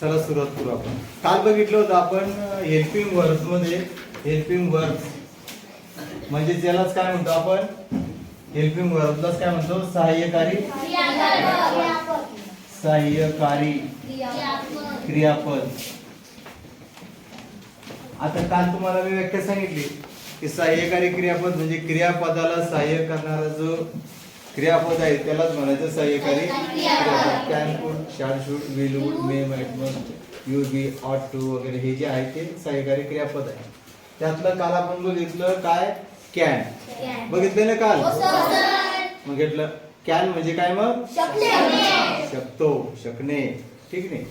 चला सुरुवात करू आपण. काल बघितलं होतं आपण हेल्पिंग वर्ड्समध्ये हेल्पिंग वर्ड्स म्हणजे त्यालाच काय म्हणतो आपण? हेल्पिंग वर्ड्सलाच काय म्हणतो? सहाय्यकारी. सहाय्यकारी. क्रियापद. आता काल तुम्हाला मी व्याख्या सांगितली की सहाय्यकारी क्रियापद म्हणजे क्रियापदाला सहाय्य करणारा जो क्रियापद आहे त्यालाच म्हणायचं सहाय्यकारी क्रियापद. Can could shall should will would may might must you be ought to वगैरे हे जे आहे ते सहाय्यकारी क्रियापद आहे. त्यातलं काल आपण बघितलं काय? कॅन. बघितलं ना काल? मग घेतलं. कॅन म्हणजे काय मग? शकतो शकणे. ठीक नाही?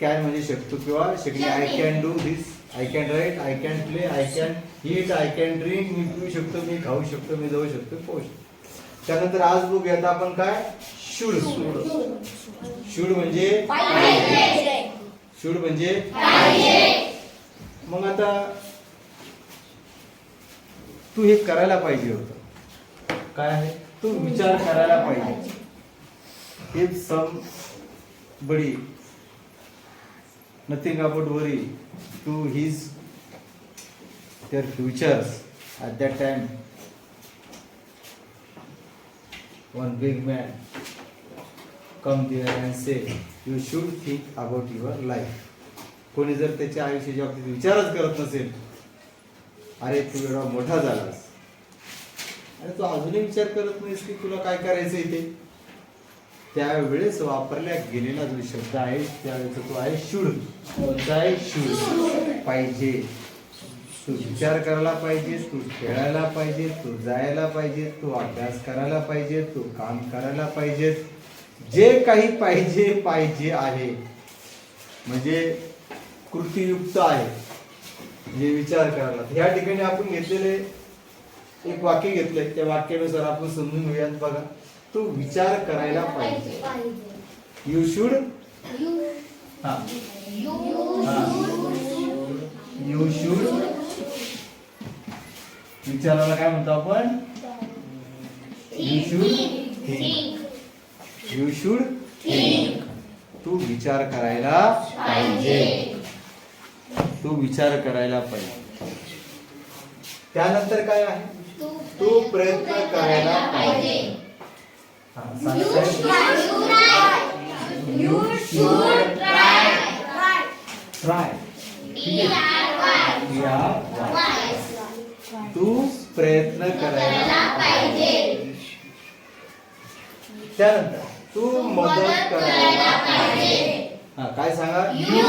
कॅन म्हणजे शकतो किंवा शकणे. I can do this I can write I can play I can eat I can drink मी पिऊ शकतो मी खाऊ शकतो मी जाऊ शकतो पोहू शकतो. त्यानंतर आज बघूया आता आपण काय? शूड शूड म्हणजे? शूड म्हणजे? मग आता तू हे करायला पाहिजे होतं. काय आहे? तू विचार करायला पाहिजे. If somebody nothing about worry to his their futures at that time. One big man. Come there and say you should think about your life कोणी जर त्याच्या आयुष्याच्या बाबतीत विचारच करत नसेल अरे तू एवढा मोठा झालास. आणि तू अजूनही विचार करत नाहीस की तुला काय करायचं ते त्यावेळेस वापरल्या गेलेला जो शब्द आहे त्यावेळेचा तो आहे शूड कोणता आहे? शूड पाहिजे. तू विचार करायला पाहिजे तू खेळायला पाहिजे तू जायला पाहिजे तू अभ्यास करायला पाहिजे तू काम करायला पाहिजे. जे काही पाहिजे पाहिजे आहे. म्हणजे कृतीयुक्त आहे. म्हणजे विचार करायला. ह्या ठिकाणी आपण घेतलेले एक वाक्य घेतले त्या वाक्यानुसार आपण समजून घेऊयात बघा. तू विचार करायला पाहिजे. यू शुड हा. यू शुड विचाराला काय म्हणतो आपण? You should think you should think तू विचार करायला पाहिजे. तू विचार करायला पाहिजे. त्यानंतर काय आहे? तू प्रयत्न करायला पाहिजे. हा, सांगताय? Try. या तू प्रयत्न करायला त्यानंतर तू मदत करायला पाहिजे. हा काय सांगा? यू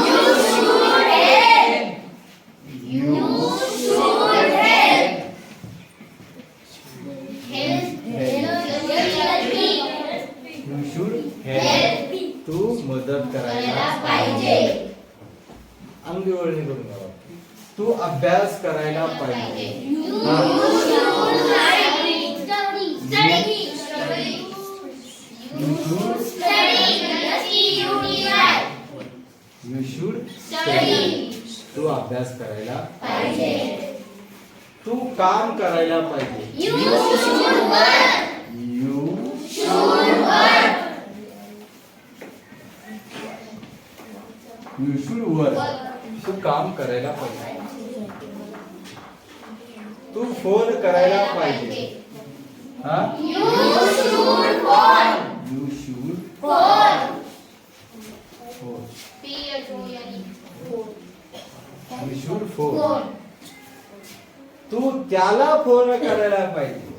शुड हेल्प तू मदत करायला पाहिजे. अंगी वळणी करून. तू अभ्यास करायला पाहिजे. यू शुड तू अभ्यास करायला पाहिजे. तू काम करायला पाहिजे. You should work you should work तू काम करायला पाहिजे. तू फ़ोन करायला पाहिजे. हा? You should phone you should phone तू त्याला फोन करायला पाहिजे.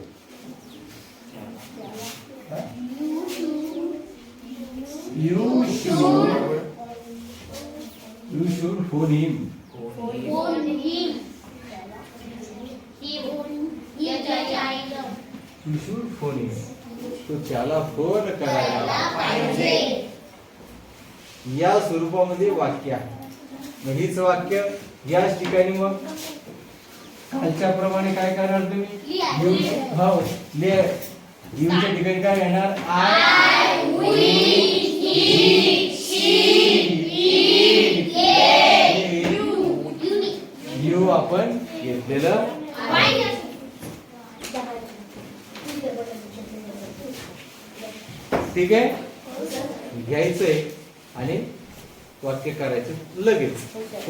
You should you should phone him. You should phone him. तू त्याला फोन करायला पाहिजे. या स्वरूपामध्ये वाक्य आहे. हीच वाक्य याच ठिकाणी मग कालच्या प्रमाणे काय करणार तुम्ही? हो ले यूच्या ठिकाणी काय घेणार आय यू आपण घेतलेलं. ठीक आहे? घ्यायचंय आणि वाक्य करायचं लगेच.